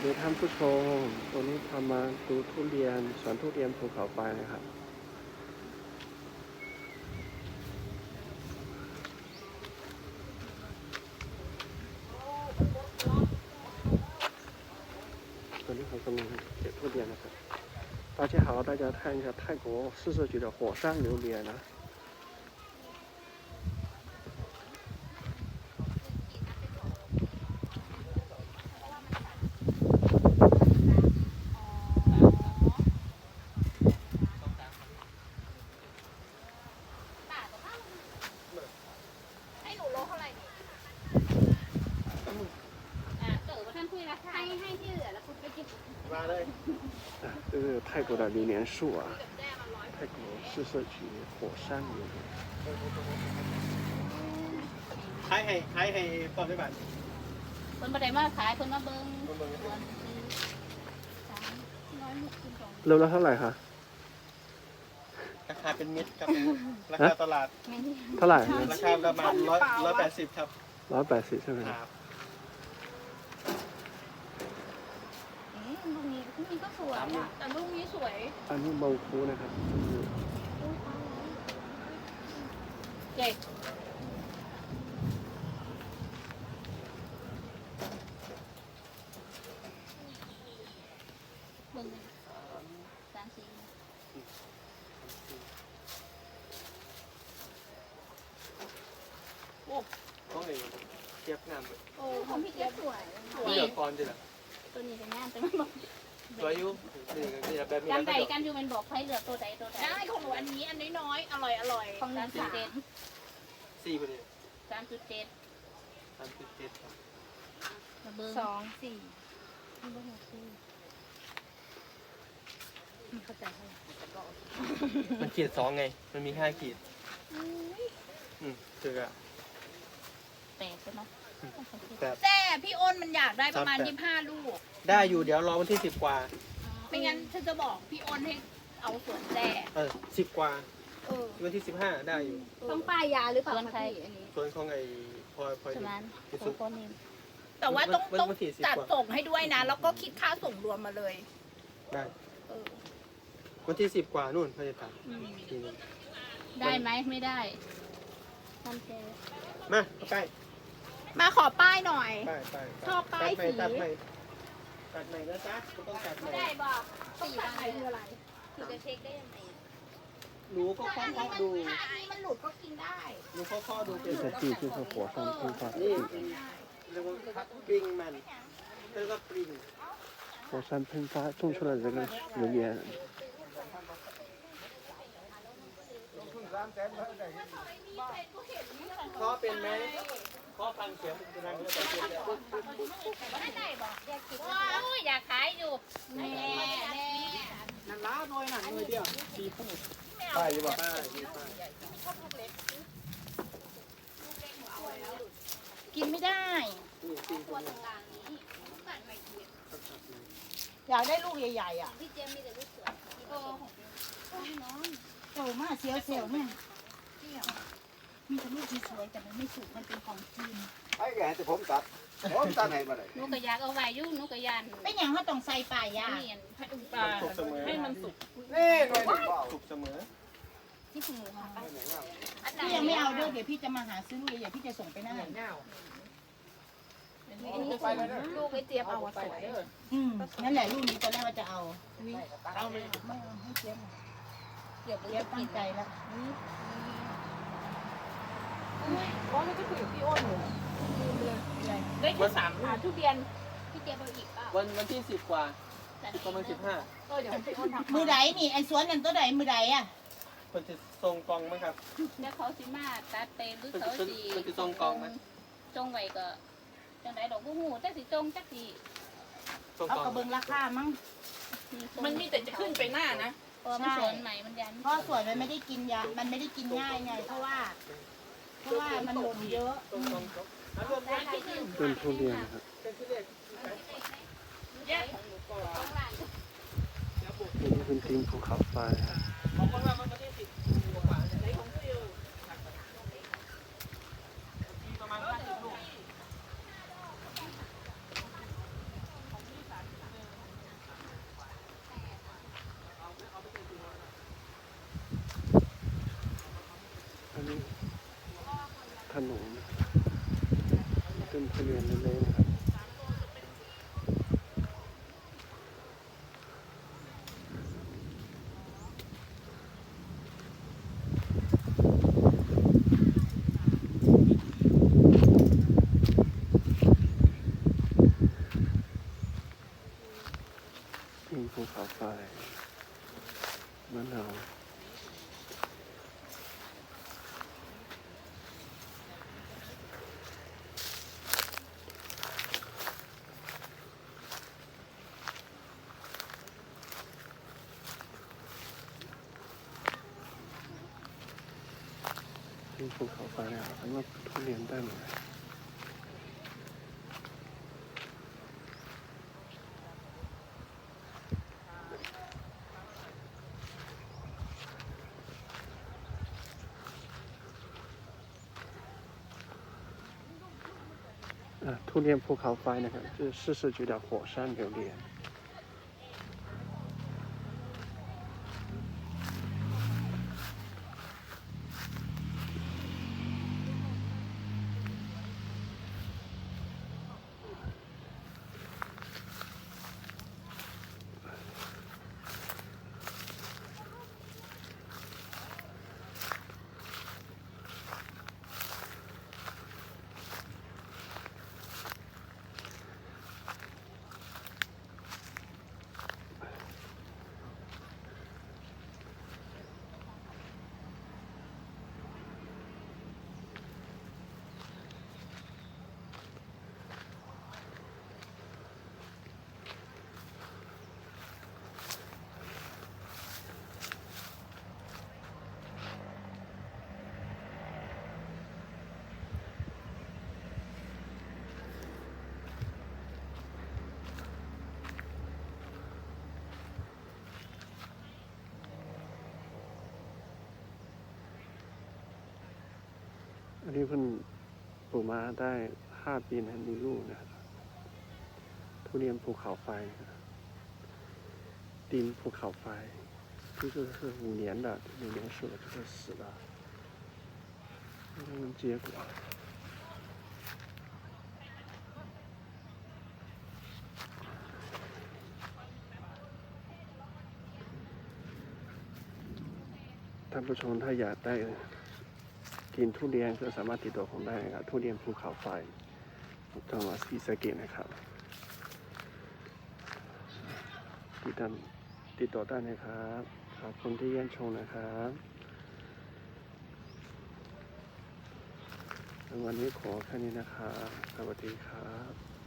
วัสดีท่านผู้ชมวันนี้พามาดูทุเรียนสวนทุเรียนภูเขาไฟนะครับ ตอนนี้ผมกำลังเก็บทุเรียนนะครับ大家好，大家看一下泰国市社区的火山榴莲啊。 这是泰国的榴莲树啊， กับแจ้มาร้อย 泰国市社区火山榴莲。 ขายให้ขายให้ปอนได้บาท เพิ่นบ่ได้มาขายเพิ่นมาเบิ่ง คนเบิ่ง สวนซื้อสามร้อยหกสิบสอง โลละเท่าไหร่คะ ราคาเป็นมิตรครับราคาตลาด ไม่ได้ เท่าไหร่ ราคาประมาณร้อยร้อยแปดสิบครับ ร้อยแปดสิบใช่ไหม ครับ ลูกนี้ลูกนี้ก็สวยอะแต่ลูกนี้สวยอันนี้เบาคูนะครับเจ๊เบิ่งเลยสามสี่ต้องเลยเทียบงามเลยโอ้ของพี่เจ๊สวยนี่เดี๋ยวก่อนดิล่ะตัวนี้ก็งามแต่มันบอก สวยอยู่นี่นี่แบบนี้จำแล้วใดก็กันอยู่มันบอกให้เหลือตัวใดตัวใดได้ของหนูอันนี้อันน้อยๆอร่อยอร่อยของสามจุดเจ็ดสี่พอดีสามจุดเจ็ดสามสิบเจ็ดครับมาเบิ้งสองสี่เข้าใจให้มันขีดสองไง มันมีห้าขีดอืมคืออะแปดใช่ไหม แบบแต่พี่อ้นมันอยากได้ประมาณสามแปดยี่สิบห้าลูก ได้อยู่เดี๋ยวรอวันที่สิบกว่า ไม่งั้นฉันจะบอกพี่อ้นให้เอาสวนแต่เออสิบกว่าเออวันที่สิบห้าได้อยู่ต้องป้ายยาหรือเปล่าส่วนใครคะพี่อันนี้ส่วนของไอ้พลอยพลอยใช่ไหมนี่ของคนนี้แต่ว่าต้องวันต้องวันที่10จัดกว่า ส่งให้ด้วยนะ แล้วก็คิดค่าส่งรวมมาเลย ได้เออ วันที่สิบกว่านู่นพยาบาลอืมทีนึงได้ไหมไม่ได้ท่านแกมาเข้าใกล้ มาขอป้ายหน่อย ป้ายป้าย ชอบป้าย ตัดใหม่ สี ตัดใหม่ตัดใหม่นะจ๊ะคุณต้องตัดใหม่ ได้บอก ต้องตัดไหนคืออะไร คือจะเช็คได้ยังไง หนูก็เคาะเคาะดู ถ้าอันนี้มันหลุดก็กินได้ หนูเคาะเคาะดูเป็น 这个地就是火山喷发的 นี่ 地， เรียกว่าปริงมันเรียกว่าปริง 火山喷发种出来这个榴莲， เคาะเป็นไหมเคาะฟังเสียงมันจะดังแล้วแต่เสียงเดียวไม่ได้บอกอยากกินว้าอยาขายอยู่แน่แน่นั่นล้าหน่อยน่ะหน่อยเดียวสี่พุ่งป้ายอยู่บ่ป้ายมีป้ายกินไม่ได้อยากได้ลูกใหญ่ๆอะพี่เจมมีแต่ลูกเสือเออของ โตมากเสียวเสียวๆเนี่ยมีแต่ลูกสวยๆแต่มันไม่สุกมันเป็นของจีนไอ้แกแต่ผมตัดผมตัดให้มาเลยหนูก็อยากเอาไว้อยู่หนูก็ยันเป็นอย่างเขาต้องใส่ป่ายาเนียนพระอุปาสุกเสมอให้มันสุกนี่หน่วยหนึ่งเบาสุกเสมอที่หูค่ะพี่ยังไม่เอาด้วยเดี๋ยวพี่จะมาหาซื้อลูกใหญ่ๆพี่จะส่งไปหน้าลูกไอเจี๊ยบเอาสวยอืมนั่นแหละลูกนี้ตอนแรกว่าจะเอาเอาไม่ไม่เอาให้เจี๊ยบ หน่อยเดี๋ยวเจี๊ยบตั้งใจแล้วได้แค่สามทุเรียนพี่เจี๊ยบเอาอีกเปล่าวันวันที่สิบกว่าสิบประมาณสิบห้ามือใดนี่ไอ้สวนนั่นตัวใดมือใดอะคนจะทรงกองไหมครับเดี๋ยวเขาสิมาตัดเต็มหรือเป็นเขาเป็นสิเป็นคือทรงกองไหมจงไว้ก็จังไดดอกผู้หูจักสิจงจักสิทรงเอากองกระเบิงราคามั้งมันมีแต่จะขึ้นไปหน้านะ เพราะมันสวนใหม่มันยันเพราะสวนมันไม่ได้กินยา มันไม่ได้กินง่ายไง เพราะว่า เพราะว่ามันหล่นเยอะทรงกองครับอะรวมกันที่หนึ่งเป็นทุเรียนนะครับเป็นที่เรียกอันนี้เป็นทีมภูเขาไฟของคนว่ามันวันที่สิบกว่าๆเนี่ยมีประมาณห้าสิบลูก ทุเรียนเล็กๆนะครับมีภูเขาไฟมะนาว มีภูเขาไฟนะครับสำหรับทุเรียนได้หมดเลยอ่ะทุเรียนภูเขาไฟนะครับคือ四市局的火山榴莲 อันนี้เพิ่งปลูกมาได้ห้าปีนะมีลูกนะครับทุเรียนภูเขาไฟนะครับดินภูเขาไฟ这个是五年的，五年熟了就是死了，没有结果。ท่านผู้ชมถ้าอยากได้ กินทุเรียนก็สามารถติดต่อผมได้นะครับทุเรียนภูเขาไฟจังหวัดศรีสะเกดนะครับติดตามติดต่อได้นะครับขอบคุณที่เยี่ยมชมนะครับวันนี้ขอแค่นี้นะครับสวัสดีครับ